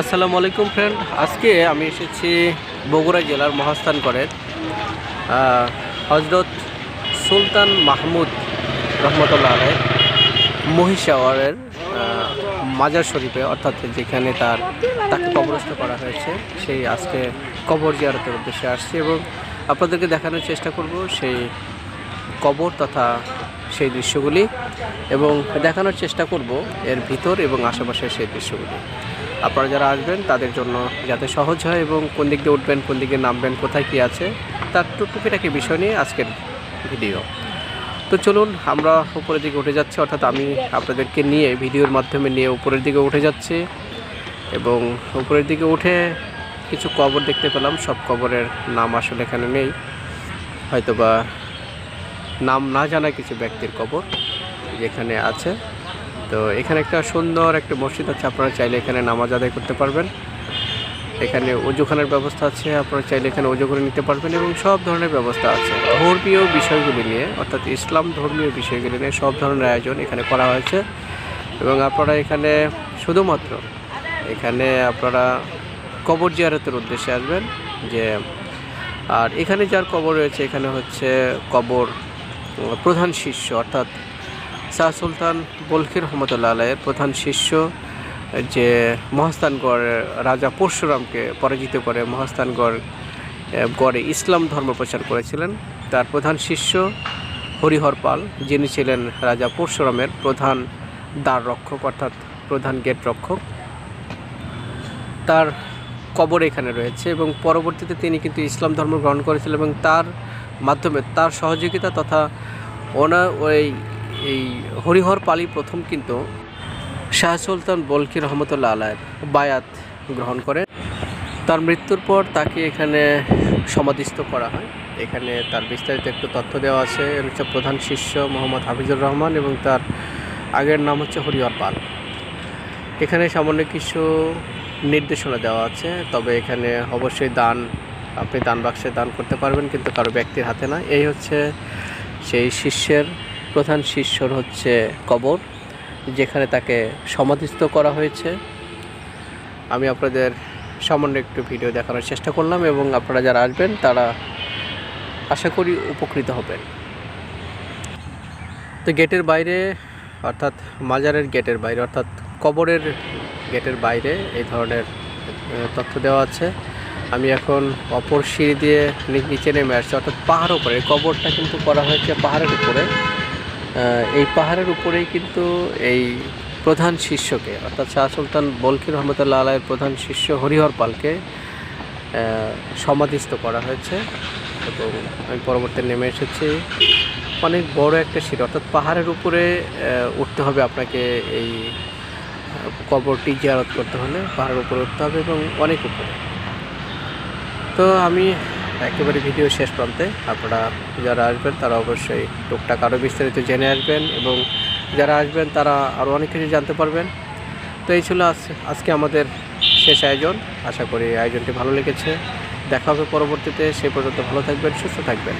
আসসালামু আলাইকুম ফ্রেন্ড আজকে আমি এসেছি বগুড়া জেলার মহাস্থান আহ, হজরত সুলতান মাহমুদ রহমতুল্লাহ আলের মহিষাওয়ারের মাজার শরীফে অর্থাৎ যেখানে তার তাকে কবরস্থ করা হয়েছে সেই আজকে কবর জিয়ারতের উদ্দেশ্যে আসছি এবং আপনাদেরকে দেখানোর চেষ্টা করব সেই কবর তথা সেই দৃশ্যগুলি এবং দেখানোর চেষ্টা করব এর ভিতর এবং আশেপাশের সেই দৃশ্যগুলি। আপনারা যারা আসবেন, তাদের জন্য যাতে সহজ হয় এবং কোন দিক দিয়ে উঠবেন, কোন দিকে নামবেন, কোথায় কী আছে, তার টুকটুকিটাকি বিষয় নিয়ে আজকের ভিডিও। তো চলুন, আমরা উপরের দিকে উঠে যাচ্ছি, অর্থাৎ আমি আপনাদেরকে নিয়ে ভিডিওর মাধ্যমে নিয়ে উপরের দিকে উঠে যাচ্ছি এবং উপরের দিকে উঠে কিছু কবর দেখতে পেলাম। সব কবরের নাম আসলে এখানে নেই। হয়তোবা নাম না জানা কিছু ব্যক্তির কবর যেখানে আছে। তো এখানে একটা সুন্দর একটা মসজিদ আছে, আপনারা চাইলে এখানে নামাজ আদায় করতে পারবেন। এখানে অজুখানের ব্যবস্থা আছে, আপনারা চাইলে এখানে অজু করে নিতে পারবেন এবং সব ধরনের ব্যবস্থা আছে। ধর্মীয় বিষয়গুলি নিয়ে, অর্থাৎ ইসলাম ধর্মীয় বিষয়গুলি নিয়ে সব ধরনের আয়োজন এখানে করা হয়েছে। এবং আপনারা এখানে শুধুমাত্র এখানে আপনারা কবর জিয়ারতের উদ্দেশ্যে আসবেন, যে আর এখানে যার কবর রয়েছে, এখানে হচ্ছে কবর প্রধান শিষ্য, অর্থাৎ শাহ সুলতান বলখির রহমতুল্লাহ আলাইয়ের প্রধান শিষ্য যে মহাস্থানগড় রাজা পরশুরামকে পরাজিত করে মহাস্থানগড় আহ, গড়ে ইসলাম ধর্ম প্রচার করেছিলেন। তার প্রধান শিষ্য হরিহর পাল যিনি ছিলেন রাজা পরশুরামের প্রধান দ্বার রক্ষক অর্থাৎ প্রধান গেট রক্ষক। তার কবর এখানে রয়েছে এবং পরবর্তীতে তিনি কিন্তু ইসলাম ধর্ম গ্রহণ করেছিলেন এবং তার মাধ্যমে তার সহযোগিতা তথা ওনার ওই এই হরিহর পালি প্রথম কিন্তু শাহ সুলতান বলকি রহমতুল্লাহ আলায়ের বায়াত গ্রহণ করেন। তার মৃত্যুর পর তাকে এখানে সমাধিস্থ করা হয়। এখানে তার বিস্তারিত একটু তথ্য দেওয়া আছে। এর হচ্ছে প্রধান শিষ্য মোহাম্মদ হাফিজুর রহমান এবং তার আগের নাম হচ্ছে হরিহর পাল। এখানে সামান্য কিছু নির্দেশনা দেওয়া আছে, তবে এখানে অবশ্যই দান, আপনি দান বাক্সে দান করতে পারবেন, কিন্তু কারও ব্যক্তির হাতে না এই হচ্ছে সেই শিষ্যের প্রধান শিষ্যর হচ্ছে কবর, যেখানে তাকে সমাধিস্থ করা হয়েছে। আমি আপনাদের সামান্য একটু ভিডিও দেখানোর চেষ্টা করলাম এবং আপনারা যারা আসবেন, তারা আশা করি উপকৃত হবেন। তো গেটের বাইরে, অর্থাৎ মাজারের গেটের বাইরে, অর্থাৎ কবরের গেটের বাইরে এই ধরনের তথ্য দেওয়া আছে। আমি এখন অপর সিঁড়ি দিয়ে নিচে নেমে আসছি, অর্থাৎ পাহাড়ের উপরে। কবরটা কিন্তু করা হয়েছে পাহাড়ের উপরে। এই পাহাড়ের উপরেই কিন্তু এই প্রধান শিষ্যকে, অর্থাৎ শাহ সুলতান বলকি রহমতুল্লাহ আলাইয়ের প্রধান শিষ্য হরিহর পালকে সমাধিস্থ করা হয়েছে এবং আমি পরবর্তীতে নেমে এসেছি। অনেক বড় একটা সিঁড়ি অর্থাৎ পাহাড়ের উপরে উঠতে হবে আপনাকে এই কবরটি জিয়ারত করতে হলে, পাহাড়ের উপরে উঠতে হবে এবং অনেক উপরে। তো আমি একেবারে ভিডিও শেষ প্রান্তে আপনারা যারা আসবেন, তারা অবশ্যই টুকটাক আরও বিস্তারিত জেনে আসবেন এবং যারা আসবেন, তারা আরও অনেক কিছু জানতে পারবেন। তো এই ছিল আজ- আজকে আমাদের শেষ আয়োজন। আশা করি আয়োজনটি ভালো লেগেছে। দেখা হবে পরবর্তীতে। সে পর্যন্ত ভালো থাকবেন, সুস্থ থাকবেন।